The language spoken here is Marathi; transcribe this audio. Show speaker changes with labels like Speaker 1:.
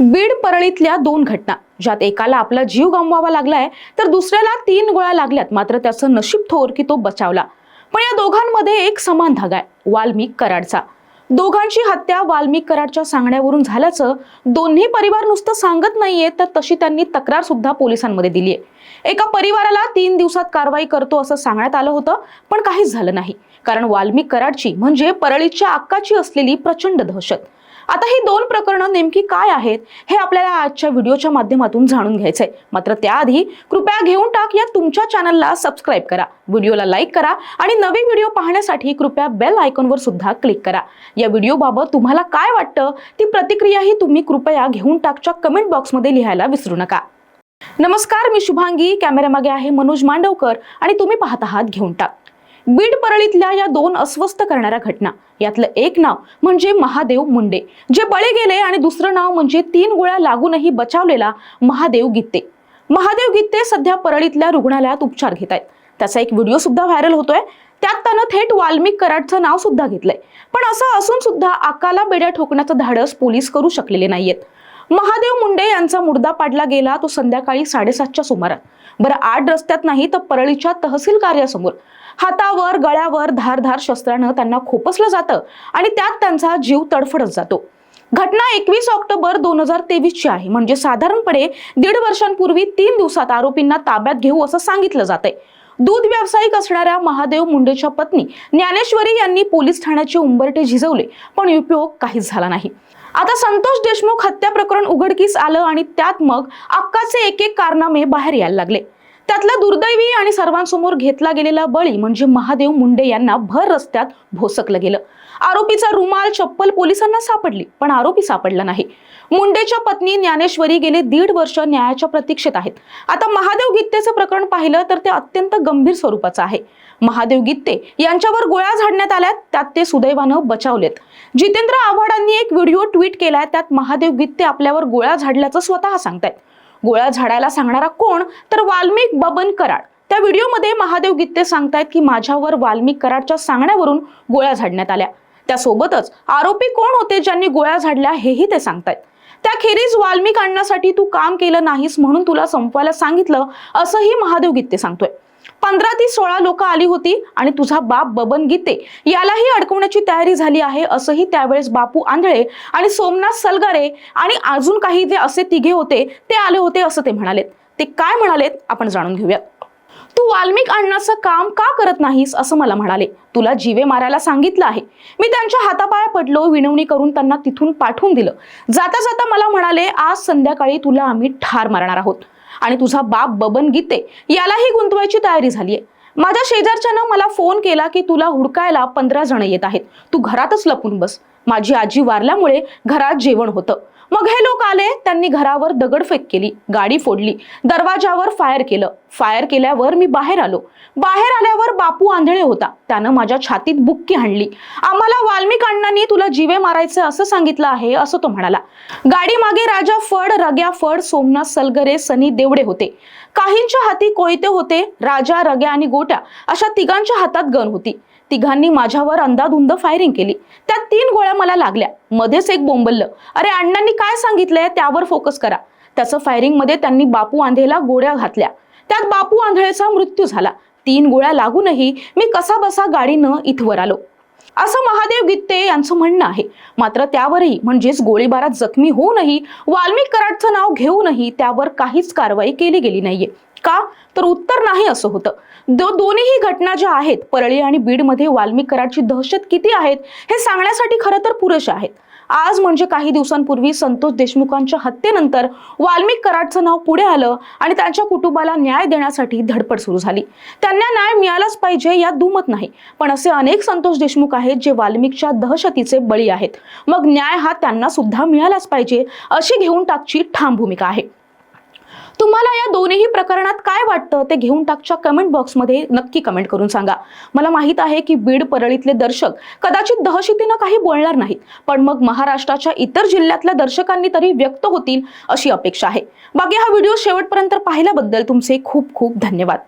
Speaker 1: बीड परळीतल्या दोन घटना ज्यात एकाला आपला जीव गमवावा लागलाय तर दुसऱ्याला तीन गोळ्या लागल्यात. मात्र त्याचं नशीब थोर की तो बचावला. पण या दोघांमध्ये एक समान धागा आहे वाल्मिक कराडचा. दोघांची हत्या वाल्मिक कराडच्या सांगण्यावरून झाल्याचं दोन्ही परिवार नुसतं सांगत नाहीये तर तशी त्यांनी तक्रार सुद्धा पोलिसांमध्ये दिली आहे एका परिवाराला तीन दिवसात कारवाई करतो असं सांगण्यात आलं होतं पण काहीच झालं नाही. कारण वाल्मिक कराडची म्हणजे परळीच्या अक्काची असलेली प्रचंड दहशत. आता ही दोन प्रकरणं नेमकी काय आहेत हे आपल्याला आजच्या व्हिडिओच्या माध्यमातून जाणून घ्यायचंय. मात्र त्याआधी कृपया घेऊन टाक या तुमच्या चॅनलला सबस्क्राईब करा व्हिडिओला लाईक करा आणि नवे व्हिडिओ पाहण्यासाठी कृपया बेल आयकॉनवर सुद्धा क्लिक करा. या व्हिडिओबाबत तुम्हाला काय वाटतं ती प्रतिक्रियाही तुम्ही कृपया घेऊन टाकच्या कमेंट बॉक्समध्ये लिहायला विसरू नका. नमस्कार मी शुभांगी. कॅमेऱ्यामागे आहे मनोज मांडवकर आणि तुम्ही पाहत आहात घेऊन टाक. बीड परळीतल्या या दोन अस्वस्थ करणाऱ्या घटना. यातलं एक नाव म्हणजे महादेव मुंडे जे बळी गेले आणि दुसरं नाव म्हणजे तीन गोळ्या लागूनही बचावलेला महादेव गित्ते महादेव गित्ते सध्या परळीतल्या रुग्णालयात उपचार घेत आहेत. त्याचा एक व्हिडिओ सुद्धा व्हायरल होतोय. त्यात त्यानं थेट वाल्मिक कराडचं नाव सुद्धा घेतलंय. पण असं असून सुद्धा आकाला बेड्या ठोकण्याचं धाडस पोलीस करू शकलेले नाहीयेत. महादेव मुंडे यांचा मुर्दा पाडला गेला तो संध्याकाळी साडेसातच्या सुमारास बरं आठ रस्त्यात नाही तर परळीच्या तहसील कार्यासमोर. हातावर गळ्यावर धारधार शस्त्रानं त्यांना खोपसलं जातं आणि त्यात त्यांचा जीव तडफडत जातो. घटना एकवीस ऑक्टोबर दोन हजार तेवीसची आहे. म्हणजे साधारणपणे दीड वर्षांपूर्वी तीन दिवसात आरोपींना ताब्यात घेऊ असं सांगितलं जातंय. दूध व्यावसायिक असणाऱ्या महादेव मुंडेच्या पत्नी ज्ञानेश्वरी यांनी पोलीस ठाण्याचे उंबरटे झिजवले पण उपयोग काहीच झाला नाही. आता संतोष देशमुख हत्या प्रकरण उघडकीस आलं आणि त्यात मग अक्काचे एक एक कारनामे बाहेर यायला लागले. त्यातला दुर्दैवी आणि सर्वांसमोर घेतला गेलेला बळी म्हणजे महादेव मुंडे यांना भर रस्त्यात भोसकलं गेलं. आरोपीचा रुमाल चप्पल पोलिसांना सापडली पण आरोपी सापडला नाही. मुंडेच्या पत्नी ज्ञानेश्वरी गेले दीड वर्ष न्यायाच्या प्रतीक्षेत आहेत. आता महादेव गित्तेचं प्रकरण पाहिलं तर ते अत्यंत गंभीर स्वरूपाचं आहे. महादेव गित्ते यांच्यावर गोळ्या झाडण्यात आल्यात त्यात ते सुदैवानं बचावलेत. जितेंद्र आव्हाडांनी एक व्हिडिओ ट्विट केलाय त्यात महादेव गित्ते आपल्यावर गोळ्या झाडल्याचं स्वतः सांगतायत. गोळ्या झाडायला सांगणारा कोण? तर वाल्मिक बबन कराड. त्या व्हिडिओमध्ये महादेव गित्ते सांगतायत की माझ्यावर वाल्मिक कराडच्या सांगण्यावरून गोळ्या झाडण्यात आल्या. त्यासोबतच आरोपी कोण होते ज्यांनी गोळ्या झाडल्या हेही ते सांगतायत. त्याखेरीज वाल्मिक आणण्यासाठी तू काम केलं नाहीस म्हणून तुला संपवायला सांगितलं असंही महादेव गीते सांगतोय. पंधरा ती सोळा लोक आली होती आणि तुझा बाप बबन गीते. यालाही अडकवण्याची तयारी झाली आहे असंही त्यावेळेस बापू आंधळे आणि सोमनाथ सलगारे आणि अजून काही जे असे तिघे होते ते आले होते असं ते म्हणालेत. ते काय म्हणालेत आपण जाणून घेऊयात. तू वाल्मिक आणण्याचं काम का करत नाहीस असं मला म्हणाले. तुला जीवे मारायला सांगितलं आहे. मी त्यांच्या हातापाया पडलो विनवणी करून त्यांना तिथून पाठवून दिलं. जाता जाता मला म्हणाले आज संध्याकाळी तुला आम्ही ठार मारणार आहोत आणि तुझा बाप बबन गीते यालाही गुंतवायची तयारी झाली आहे. माझ्या शेजारच्यानं मला फोन केला की तुला हुडकायला पंधरा जण येत आहेत. तू घरातच लपून बस. माझी आजी वारल्यामुळे घरात जेवण होतं. मग हे लोक आले त्यांनी घरावर दगडफेक केली गाडी फोडली दरवाजावर फायर केलं. फायर केल्यावर मी बाहेर आलो. बाहेर आल्यावर बापू आंधळे होता. त्यानं माझ्या छातीत बुक्की हाणली. आम्हाला वाल्मिक अण्णांनी तुला जीवे मारायचं असं सांगितलं आहे असं तो म्हणाला. गाडी मागे राजा फड रग्या फड सोमनाथ सलगरे सनी देवडे होते. काहींच्या हाती कोयते होते राजा रग्या आणि गोट्या अशा तिघांच्या हातात गन होती. तिघांनी माझ्यावर अंदाधुंद फायरिंग केली. त्यात तीन गोळ्या मला लागल्या. मध्येच एक बोंबललं. अरे अण्णांनी काय सांगितलंय? त्यावर फोकस करा. त्याचं फायरिंगमध्ये त्यांनी बापू आंधेला गोळ्या घातल्या. त्यात बापू आंधळेचा मृत्यू झाला. तीन गोळ्या लागूनही मी कसा बसा गाडीनं इथवर आलो. असं महादेव गित्ते यांचं म्हणणं आहे. मात्र त्यावरही म्हणजेच गोळीबारात जखमी होऊनही वाल्मिक कराडचं नाव घेऊनही त्यावर काहीच कारवाई केली गेली नाहीये. का? तर उत्तर नाही असं होतं. दो दोन्हीही घटना ज्या आहेत परळी आणि बीडमध्ये वाल्मिक दहशत किती आहेत हे सांगण्यासाठी खरं तर पुरेशा आहेत. आज म्हणजे काही दिवसांपूर्वी संतोष देशमुखांच्या हत्येनंतर वाल्मिक कराडचं नाव पुढे आलं आणि त्यांच्या कुटुंबाला न्याय देण्यासाठी धडपड सुरू झाली. त्यांना न्याय मिळालाच पाहिजे यात दुमत नाही. पण असे अनेक संतोष देशमुख आहेत जे वाल्मिकच्या दहशतीचे बळी आहेत. मग न्याय हा त्यांना सुद्धा मिळालाच पाहिजे अशी घेऊन टाकची ठाम भूमिका आहे. तुम्हाला या दोन्ही प्रकरणात काय वाटतं ते घेऊन टाकच्या कमेंट बॉक्समध्ये नक्की कमेंट करून सांगा. मला माहीत आहे की बीड परळीतले दर्शक कदाचित दहशतीनं काही बोलणार नाहीत पण मग महाराष्ट्राच्या इतर जिल्ह्यातल्या दर्शकांनी तरी व्यक्त होतील अशी अपेक्षा आहे. बाकी हा व्हिडिओ शेवटपर्यंत पाहिल्याबद्दल तुमचे खूप खूप धन्यवाद.